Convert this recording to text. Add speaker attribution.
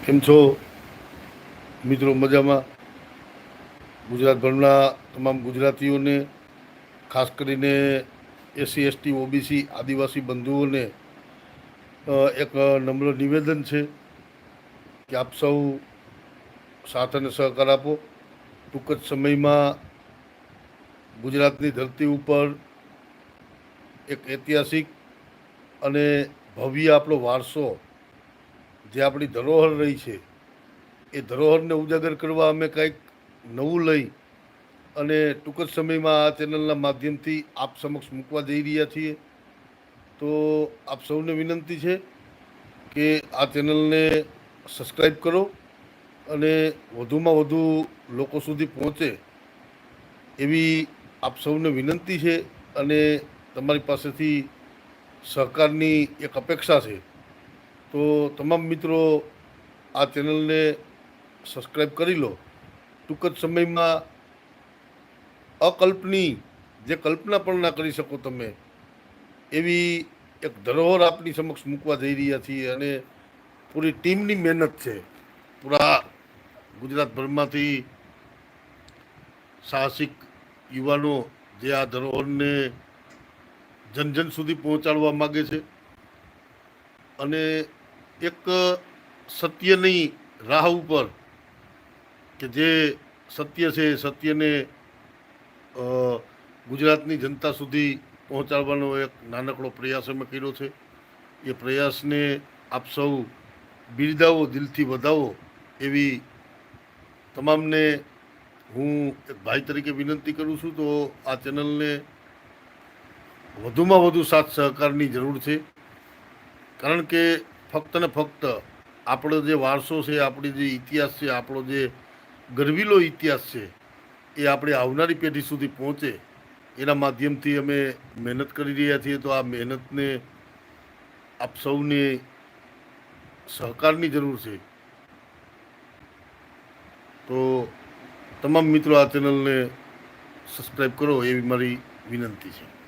Speaker 1: કેમ છો, મિત્રો મજામાં? ગુજરાતભરના તમામ ગુજરાતીઓને, ખાસ કરીને એસસી, એસટી, ઓબીસી, આદિવાસી બંધુઓને એક નમ્ર નિવેદન છે કે આપ સૌ સાથ અને સહકાર આપો. ટૂંક જ સમયમાં ગુજરાતની ધરતી ઉપર એક ઐતિહાસિક અને ભવ્ય આપણો વારસો જે આપણી ધરોહર રહી છે, એ ધરોહરને ઉજાગર કરવા અમે કંઈક નવું લઈ અને ટૂંક જ સમયમાં આ ચેનલના માધ્યમથી આપ સમક્ષ મૂકવા જઈ રહ્યા છીએ. તો આપ સૌને વિનંતી છે કે આ ચેનલને સબસ્ક્રાઈબ કરો અને વધુમાં વધુ લોકો સુધી પહોંચે એવી આપ સૌને વિનંતી છે અને તમારી પાસેથી સહકારની એક અપેક્ષા છે. તો તમામ મિત્રો આ ચેનલને સબસ્ક્રાઈબ કરી લો. ટૂંક જ સમયમાં અકલ્પની, જે કલ્પના પણ ના કરી શકો તમે, એવી એક ધરોહર આપની સમક્ષ મૂકવા જઈ રહ્યા છીએ અને પૂરી ટીમની મહેનત છે. પૂરા ગુજરાતભરમાંથી સાહસિક યુવાનો જે આ ધરોહરને જન જન સુધી પહોંચાડવા માગે છે. અને એક સત્યની રાહ ઉપર કે જે સત્ય છે એ સત્યને ગુજરાતની જનતા સુધી પહોંચાડવાનો એક નાનકડો પ્રયાસ અમે કર્યો છે. એ પ્રયાસને આપ સૌ બિરદાવો, દિલથી વધાવો એવી તમામને હું એક ભાઈ તરીકે વિનંતી કરું છું. તો આ ચેનલને વધુમાં વધુ સાથ સહકારની જરૂર છે. કારણ કે ફક્ત ને ફક્ત આપણો જે વારસો છે, આપણી જે ઇતિહાસ છે, આપણો જે ગરવીલો ઇતિહાસ છે, એ આપણે આવનારી પેઢી સુધી પહોંચે, એના માધ્યમથી અમે મહેનત કરી રહ્યા છીએ. તો આ મહેનતને આપ સૌને સહકારની જરૂર છે. તો તમામ મિત્રો આ ચેનલને સબસ્ક્રાઈબ કરો એવી મારી વિનંતી છે.